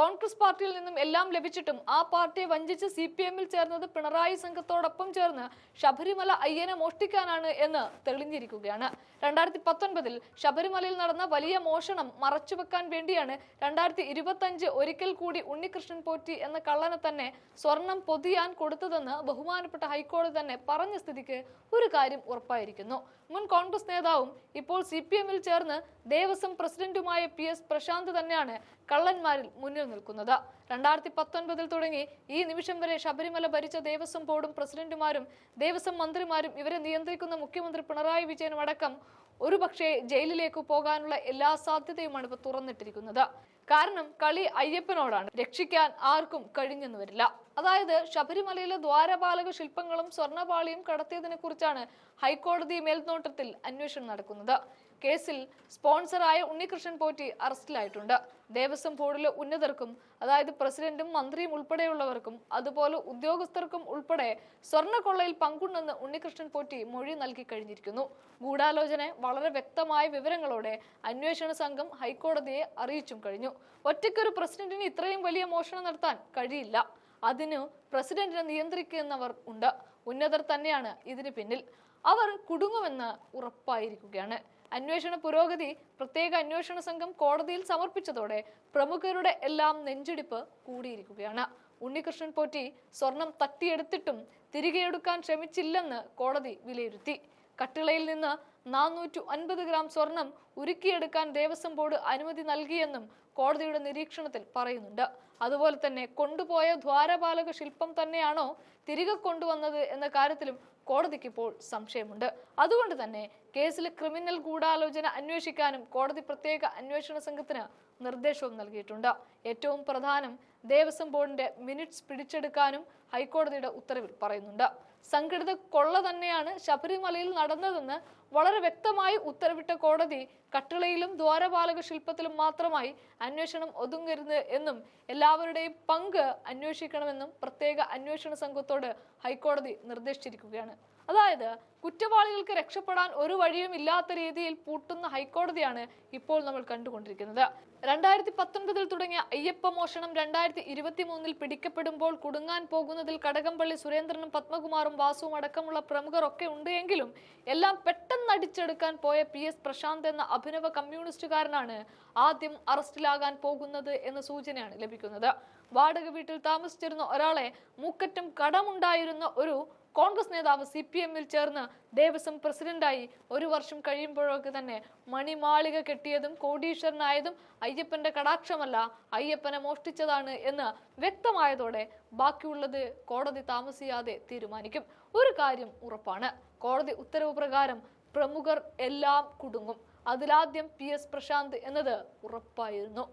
കോൺഗ്രസ് പാർട്ടിയിൽ നിന്നും എല്ലാം ലഭിച്ചിട്ടും ആ പാർട്ടിയെ വഞ്ചിച്ച് സി പി എമ്മിൽ ചേർന്നത് പിണറായി സംഘത്തോടൊപ്പം ചേർന്ന് ശബരിമല അയ്യനെ മോഷ്ടിക്കാനാണ് എന്ന് തെളിഞ്ഞിരിക്കുകയാണ്. രണ്ടായിരത്തി പത്തൊൻപതിൽ ശബരിമലയിൽ നടന്ന വലിയ മോഷണം മറച്ചുവെക്കാൻ വേണ്ടിയാണ് രണ്ടായിരത്തി ഇരുപത്തഞ്ച് ഒരിക്കൽ കൂടി ഉണ്ണികൃഷ്ണൻ പോറ്റി എന്ന കള്ളനെ തന്നെ സ്വർണം പൊതിയാൻ കൊടുത്തതെന്ന് ബഹുമാനപ്പെട്ട ഹൈക്കോടതി തന്നെ പറഞ്ഞ സ്ഥിതിക്ക് ഒരു കാര്യം ഉറപ്പായിരിക്കുന്നു. മുൻ കോൺഗ്രസ് നേതാവും ഇപ്പോൾ സി ചേർന്ന് ദേവസ്വം പ്രസിഡന്റുമായ പി എസ് പ്രശാന്ത് തന്നെയാണ് കള്ളന്മാരിൽ മുന്നിൽ നിൽക്കുന്നത്. രണ്ടായിരത്തി പത്തൊൻപതിൽ തുടങ്ങി ഈ നിമിഷം വരെ ശബരിമല ഭരിച്ച ദേവസ്വം ബോർഡും പ്രസിഡന്റുമാരും ദേവസ്വം മന്ത്രിമാരും ഇവരെ നിയന്ത്രിക്കുന്ന മുഖ്യമന്ത്രി പിണറായി വിജയനും അടക്കം ഒരുപക്ഷെ ജയിലിലേക്ക് പോകാനുള്ള എല്ലാ സാധ്യതയുമാണ് ഇപ്പോൾ തുറന്നിട്ടിരിക്കുന്നത്. കാരണം കളി അയ്യപ്പനോടാണ്. രക്ഷിക്കാൻ ആർക്കും കഴിഞ്ഞെന്ന് വരില്ല. അതായത് ശബരിമലയിലെ ദ്വാരപാലക ശില്പങ്ങളും സ്വർണപാളിയും കടത്തിയതിനെ കുറിച്ചാണ് ഹൈക്കോടതി മേൽനോട്ടത്തിൽ അന്വേഷണം നടക്കുന്നത്. കേസിൽ സ്പോൺസറായ ഉണ്ണികൃഷ്ണൻ പോറ്റി അറസ്റ്റിലായിട്ടുണ്ട്. ദേവസ്വം ബോർഡിലെ ഉന്നതർക്കും അതായത് പ്രസിഡന്റും മന്ത്രിയും ഉൾപ്പെടെയുള്ളവർക്കും അതുപോലെ ഉദ്യോഗസ്ഥർക്കും ഉൾപ്പെടെ സ്വർണക്കൊള്ളയിൽ പങ്കുണ്ടെന്ന് ഉണ്ണികൃഷ്ണൻ പോറ്റി മൊഴി നൽകി കഴിഞ്ഞിരിക്കുന്നു. ഗൂഢാലോചന വളരെ വ്യക്തമായ വിവരങ്ങളോടെ അന്വേഷണ സംഘം ഹൈക്കോടതിയെ അറിയിച്ചും കഴിഞ്ഞു. ഒറ്റയ്ക്കൊരു പ്രസിഡന്റിന് ഇത്രയും വലിയ മോഷണം നടത്താൻ കഴിയില്ല. അതിനു പ്രസിഡന്റിനെ നിയന്ത്രിക്കുന്നവർ ഉണ്ട്. ഉന്നതർ തന്നെയാണ് ഇതിന് പിന്നിൽ. അവർ കുടുങ്ങുമെന്ന് ഉറപ്പായിരിക്കുകയാണ്. അന്വേഷണ പുരോഗതി പ്രത്യേക അന്വേഷണ സംഘം കോടതിയിൽ സമർപ്പിച്ചതോടെ പ്രമുഖരുടെ എല്ലാം നെഞ്ചിടിപ്പ് കൂടിയിരിക്കുകയാണ്. ഉണ്ണികൃഷ്ണൻ പോറ്റി സ്വർണം തട്ടിയെടുത്തിട്ടും തിരികെയെടുക്കാൻ ശ്രമിച്ചില്ലെന്ന് കോടതി വിലയിരുത്തി. കട്ടിളയിൽ നിന്ന് നാനൂറ്റി അൻപത് ഗ്രാം സ്വർണം ഉരുക്കിയെടുക്കാൻ ദേവസ്വം ബോർഡ് അനുമതി നൽകിയെന്നും കോടതിയുടെ നിരീക്ഷണത്തിൽ പറയുന്നുണ്ട്. അതുപോലെ തന്നെ കൊണ്ടുപോയ ദ്വാരപാലക ശില്പം തന്നെയാണോ തിരികെ കൊണ്ടുവന്നത് എന്ന കാര്യത്തിലും കോടതിക്ക് ഇപ്പോൾ സംശയമുണ്ട്. അതുകൊണ്ട് തന്നെ കേസിൽ ക്രിമിനൽ ഗൂഢാലോചന അന്വേഷിക്കാനും കോടതി പ്രത്യേക അന്വേഷണ സംഘത്തിന് നിർദ്ദേശവും നൽകിയിട്ടുണ്ട്. ഏറ്റവും പ്രധാനം ദേവസ്വം ബോർഡിന്റെ മിനിറ്റ്സ് പിടിച്ചെടുക്കാനും ഹൈക്കോടതിയുടെ ഉത്തരവിൽ പറയുന്നുണ്ട്. സംഘടിത കൊള്ള തന്നെയാണ് ശബരിമലയിൽ നടന്നതെന്ന് വളരെ വ്യക്തമായി ഉത്തരവിട്ട കോടതി കട്ടിളയിലും ദ്വാരപാലക ശില്പത്തിലും മാത്രമായി അന്വേഷണം ഒതുങ്ങരുത് എന്നും എല്ലാവരുടെയും പങ്ക് അന്വേഷിക്കണമെന്നും പ്രത്യേക അന്വേഷണ സംഘത്തോട് ഹൈക്കോടതി നിർദ്ദേശിച്ചിരിക്കുകയാണ്. അതായത് കുറ്റവാളികൾക്ക് രക്ഷപ്പെടാൻ ഒരു വഴിയും ഇല്ലാത്ത രീതിയിൽ പൂട്ടുന്ന ഹൈക്കോടതിയാണ് ഇപ്പോൾ നമ്മൾ കണ്ടുകൊണ്ടിരിക്കുന്നത്. രണ്ടായിരത്തി പത്തൊൻപതിൽ തുടങ്ങിയ അയ്യപ്പ മോഷണം രണ്ടായിരത്തി ഇരുപത്തി മൂന്നിൽ പിടിക്കപ്പെടുമ്പോൾ കുടുങ്ങാൻ പോകുന്നതിൽ കടകംപള്ളി സുരേന്ദ്രനും പത്മകുമാറും വാസുവും അടക്കമുള്ള പ്രമുഖർ ഒക്കെ ഉണ്ട് എങ്കിലും എല്ലാം പെട്ടെന്ന് അടിച്ചെടുക്കാൻ പോയ പി എസ് പ്രശാന്ത് എന്ന അഭിനവ കമ്മ്യൂണിസ്റ്റുകാരനാണ് ആദ്യം അറസ്റ്റിലാകാൻ പോകുന്നത് എന്ന സൂചനയാണ് ലഭിക്കുന്നത്. വാടക വീട്ടിൽ താമസിച്ചിരുന്ന ഒരാളെ മൂക്കറ്റം കടമുണ്ടായിരുന്ന ഒരു കോൺഗ്രസ് നേതാവ് സി പി എമ്മിൽ ചേർന്ന് ദേവസ്വം പ്രസിഡന്റായി ഒരു വർഷം കഴിയുമ്പോഴൊക്കെ തന്നെ മണിമാളിക കെട്ടിയതും കോടീശ്വരനായതും അയ്യപ്പന്റെ കടാക്ഷമല്ല അയ്യപ്പനെ മോഷ്ടിച്ചതാണ് എന്ന് വ്യക്തമായതോടെ ബാക്കിയുള്ളത് കോടതി താമസിയാതെ തീരുമാനിക്കും. ഒരു കാര്യം ഉറപ്പാണ്. കോടതി ഉത്തരവ് പ്രകാരം പ്രമുഖർ എല്ലാം കുടുങ്ങും. അതിലാദ്യം പി എസ് പ്രശാന്ത് എന്നത് ഉറപ്പായിരുന്നു.